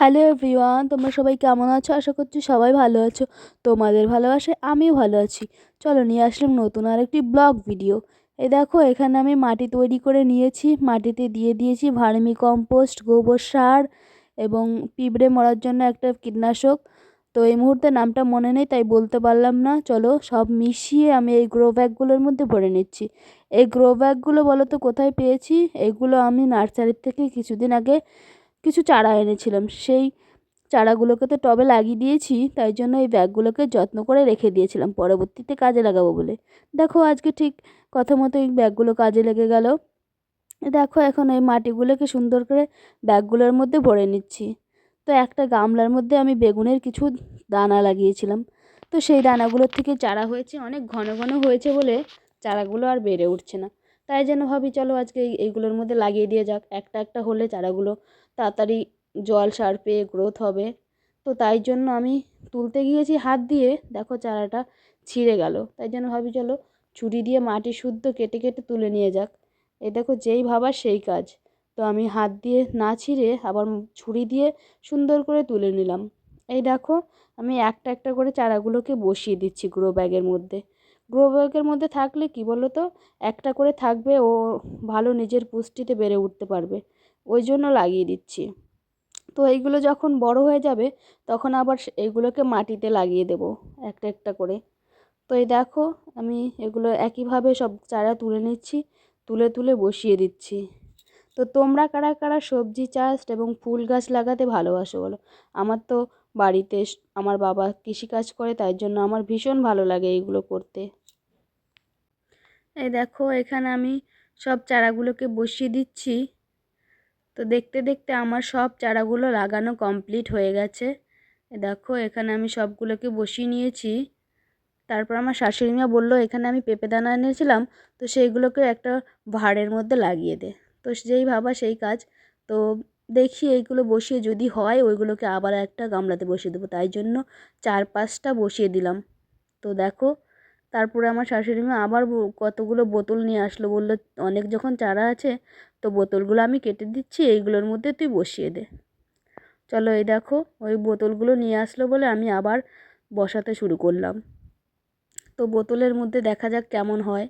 Hello everyone, তোমরা সবাই কেমন আছো? আশা করছি সবাই ভালো আছো। তোমাদের ভালোবাসে আমিও ভালো আছি। চলো নিয়ে আসলাম নতুন আরেকটি ব্লগ ভিডিও। এ দেখো, এখানে আমি মাটি তৈরি করে নিয়েছি। মাটিতে দিয়ে দিয়েছি ভার্মি কম্পোস্ট গোবর সার এবং পিঁপড়ে মরার জন্য একটা কীটনাশক। তো এই মুহূর্তে নামটা মনে নেই, তাই বলতে পারলাম না। চলো সব মিশিয়ে আমি এই গ্রো ব্যাগগুলোর মধ্যে ভরে নিচ্ছি। এই গ্রো ব্যাগগুলো বলো তো কোথায় পেয়েছি? এগুলো আমি নার্সারির থেকে কিছুদিন আগে কিছু চারা এনেছিলাম। সেই চারাগুলোকে তো টবে লাগিয়ে দিয়েছি, তাই জন্য এই ব্যাগগুলোকে যত্ন করে রেখে দিয়েছিলাম। পরবর্তীতে কাজে লাগাবো বলে। দেখো, আজকে ঠিক কথা মতো এই ব্যাগগুলো কাজে লেগে গেল। দেখো, এখন এই মাটিগুলোকে সুন্দর করে ব্যাগগুলোর মধ্যে ভরে নিচ্ছি। তো একটা গামলার মধ্যে আমি বেগুনের কিছু দানা লাগিয়েছিলাম। তো সেই দানাগুলোর থেকে চারা হয়েছে, অনেক ঘন ঘন হয়েছে বলে চারাগুলো আর বেড়ে উঠছে না। তাই জন্য ভাবি, চলো আজকে এইগুলোর মধ্যে লাগিয়ে দিয়ে যাক। একটা একটা হলে চারাগুলো তাড়াতাড়ি জল সার পেয়ে গ্রোথ হবে। তো তাই জন্য আমি তুলতে গিয়েছি হাত দিয়ে। দেখো চারাটা ছিঁড়ে গেল। তাই জন্য ভাবি, চলো ছুরি দিয়ে মাটি শুদ্ধ কেটে কেটে তুলে নিয়ে যাক। এই দেখো যেই ভাবার সেই কাজ। তো আমি হাত দিয়ে না ছিঁড়ে আবার ছুরি দিয়ে সুন্দর করে তুলে নিলাম। এই দেখো আমি একটা একটা করে চারাগুলোকে বসিয়ে দিচ্ছি গ্রো ব্যাগের মধ্যে। গ্রো ব্যাগের মধ্যে থাকলে কি বলো তো একটা করে থাকবে, ও ভালো নিজের পুষ্টিতে বেড়ে উঠতে পারবে। ওই জন্য লাগিয়ে দিচ্ছি। তো এইগুলো যখন বড় হয়ে যাবে, তখন আবার এইগুলোকে মাটিতে লাগিয়ে দেব, একটা একটা করে। তো এই দেখো, আমি এগুলো একইভাবে সব চারা তুলে নিচ্ছি, তুলে তুলে বসিয়ে দিচ্ছি। তো তোমরা কারা কারা সবজি, চাষ এবং ফুল গাছ লাগাতে ভালোবাসো বলো? আমার তো বাড়িতে আমার বাবা কৃষিকাজ করে, তাই জন্য আমার ভীষণ ভালো লাগে এইগুলো করতে। এই দেখো, এখানে আমি সব চারাগুলোকে বসিয়ে দিচ্ছি। তো দেখতে দেখতে আমার সব চারাগুলো লাগানো কমপ্লিট হয়ে গেছে। দেখো, এখানে আমি সবগুলোকে বসিয়ে নিয়েছি। তারপর আমার শাশুড়ি মা বলল, এখানে আমি পেঁপে দানা এনেছিলাম, তো সেইগুলোকে একটা ভাড়ের মধ্যে লাগিয়ে দে। তো যেই ভাবা সেই কাজ। তো দেখি এইগুলো বসিয়ে যদি হয়, ওইগুলোকে আবার একটা গামলাতে বসিয়ে দেবো। তাই জন্য চার পাঁচটা বসিয়ে দিলাম। তো দেখো, তারপরে আমার শাশুড়ি মা আবার কতগুলো বোতল নিয়ে আসলো। বলল, অনেক যখন চারা আছে, তো বোতলগুলো আমি কেটে দিচ্ছি, এইগুলোর মধ্যে তুই বসিয়ে দে। চলো এই দেখো, ওই বোতলগুলো নিয়ে আসলো বলে আমি আবার বসাতে শুরু করলাম। তো বোতলের মধ্যে দেখা যাক কেমন হয়।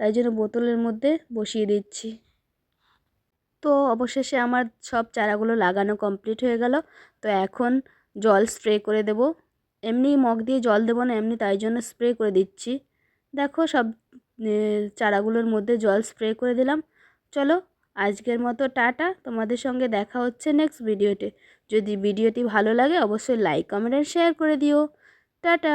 তাই জন্য বোতলের মধ্যে বসিয়ে দিচ্ছি। তো অবশেষে আমার সব চারাগুলো লাগানো কমপ্লিট হয়ে গেল। তো এখন জল স্প্রে করে দেব। এমনি মগ দিয়ে জল দেবো না এমনি, তাই জন্য স্প্রে করে দিচ্ছি। দেখো সব চারাগুলোর মধ্যে জল স্প্রে করে দিলাম। চলো আজকের মতো টাটা, তোমাদের সঙ্গে দেখা হচ্ছে নেক্সট ভিডিওতে যদি ভিডিওটি ভালো লাগে, অবশ্যই লাইক কমেন্ট শেয়ার করে দিও। টাটা!